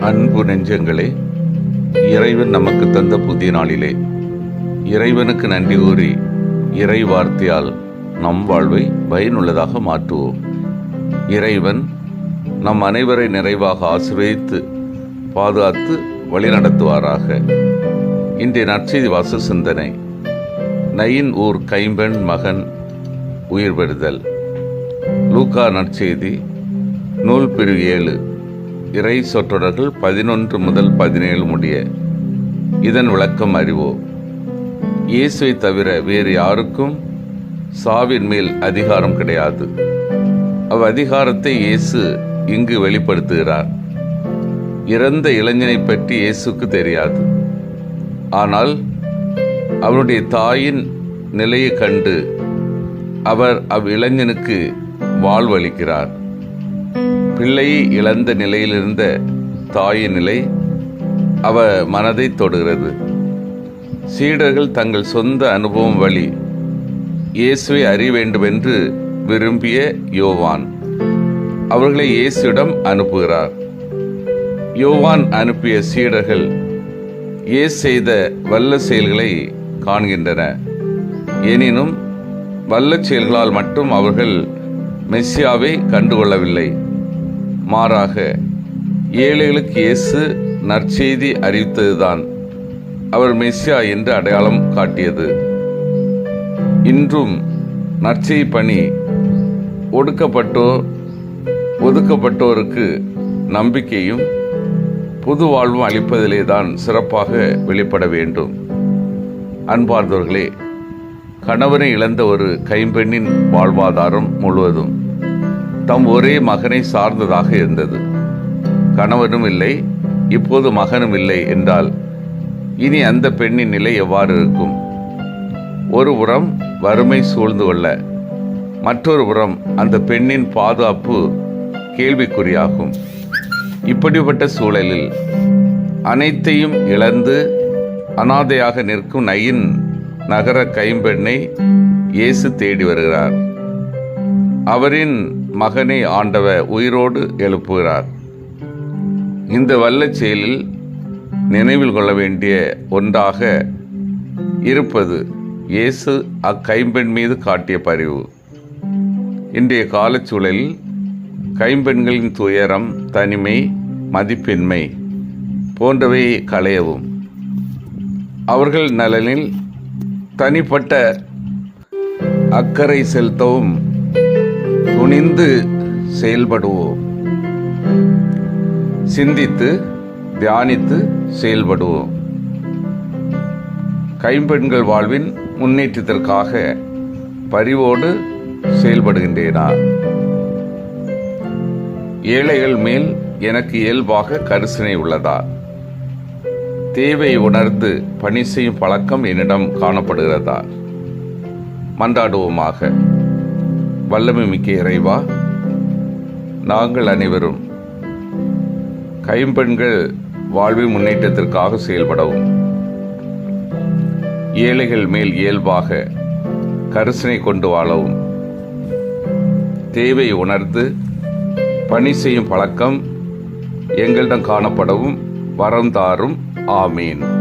அன்பு நெஞ்சங்களே இறைவன் நமக்கு தந்த புதிய நாளிலே இறைவனுக்கு நன்றி கூறி இறை வார்த்தையால் நம் வாழ்வை பயனுள்ளதாக மாற்றுவோம். இறைவன் நம் அனைவரை நிறைவாக ஆசிர்வதித்து பாதுகாத்து வழிநடத்துவாராக. இன்றைய நற்செய்தி வாச சிந்தனை நயின் ஊர் கைம்பெண் மகன் உயிர் பெறுதல். லூக்கா நற்செய்தி நூல் பிரிவு ஏழு. இறை சொற்றொடர்கள் பதினொன்று முதல் பதினேழு முடிய. இதன் விளக்கம் அறிவோம் இயேசுவை தவிர வேறு யாருக்கும் சாவின் மேல் அதிகாரம் கிடையாது. அவ் அதிகாரத்தை இயேசு இங்கு வெளிப்படுத்துகிறார். இறந்த இளைஞனை பற்றி இயேசுக்கு தெரியாது. ஆனால் அவனுடைய தாயின் நிலையை கண்டு அவர் அவ் இளைஞனுக்கு வாழ்வளிக்கிறார். பிள்ளையை இழந்த நிலையிலிருந்த தாயின் நிலை அவ மனதை தொடுகிறது. சீடர்கள் தங்கள் சொந்த அனுபவம் வழி இயேசுவை அறிய வேண்டுமென்று விரும்பிய யோவான். அவர்களை இயேசுவிடம் அனுப்புகிறார். யோவான் அனுப்பிய சீடர்கள் இயேசு செய்த வல்ல செயல்களை காண்கின்றன. எனினும் வல்ல செயல்களால் மட்டும் அவர்கள் மெஸ்ஸியாவை கண்டுகொள்ளவில்லை. மாறாக ஏழைகளுக்கு இயேசு நற்செய்தி அறிவித்ததுதான் அவர் மெஸ்ஸியா என்று அடையாளம் காட்டியது. இன்றும் நற்செய்தி பணி ஒடுக்கப்பட்டோர் ஒதுக்கப்பட்டோருக்கு நம்பிக்கையும் புது வாழ்வும் அளிப்பதிலே தான் சிறப்பாக வெளிப்பட வேண்டும். அன்பார்ந்தவர்களே கணவனை இழந்த ஒரு கைம்பெண்ணின் வாழ்வாதாரம் முழுவதும் தம் ஒரே மகனை சார்ந்ததாக இருந்தது. கணவனும் இல்லை இப்போது மகனும் இல்லை என்றால் இனி அந்த பெண்ணின் நிலை எவ்வாறு இருக்கும்? ஒரு புறம் வறுமை சூழ்ந்து கொள்ள மற்றொரு புறம் அந்த பெண்ணின் பாதுகாப்பு கேள்விக்குறியாகும். இப்படிப்பட்ட சூழலில் அனைத்தையும் இழந்து அனாதையாக நிற்கும் நயின் நகர கைம்பெண்ணை இயேசு தேடி வருகிறார். அவரின் மகனை ஆண்டவ உயிரோடு எழுப்புகிறார். இந்த வல்லச் செயலில் நினைவில் கொள்ள வேண்டிய ஒன்றாக இருப்பது இயேசு அக்கைம்பெண் மீது காட்டிய பரிவு. இன்றைய காலச்சூழலில் கைம்பெண்களின் துயரம் தனிமை மதிப்பின்மை போன்றவை களையவும். அவர்கள் நலனில் தனிப்பட்ட அக்கறை செலுத்தவும் துணிந்து செயல்படுவோம். சிந்தித்து தியானித்து செயல்படுவோம். கைம்பெண்கள் வாழ்வின் முன்னேற்றத்திற்காக பரிவோடு செயல்படுகின்றேனா? ஏழைகள் மேல் எனக்கு இயல்பாக கரிசனை உள்ளதா? தேவை உணர்ந்து பணி செய்யும் பழக்கம் என்னிடம் காணப்படுகிறதா? மன்றாடுவோமாக. வல்லமை மிக்க இறைவா நாங்கள் அனைவரும் கைம்பெண்கள் வாழ்வின் முன்னேற்றத்திற்காக செயல்படவும். ஏழைகள் மேல் இயல்பாக கரிசனை கொண்டு வாழவும். தேவை உணர்ந்து பணி செய்யும் பழக்கம் எங்களிடம் காணப்படவும் வரம் தாரும். ஆமீன்.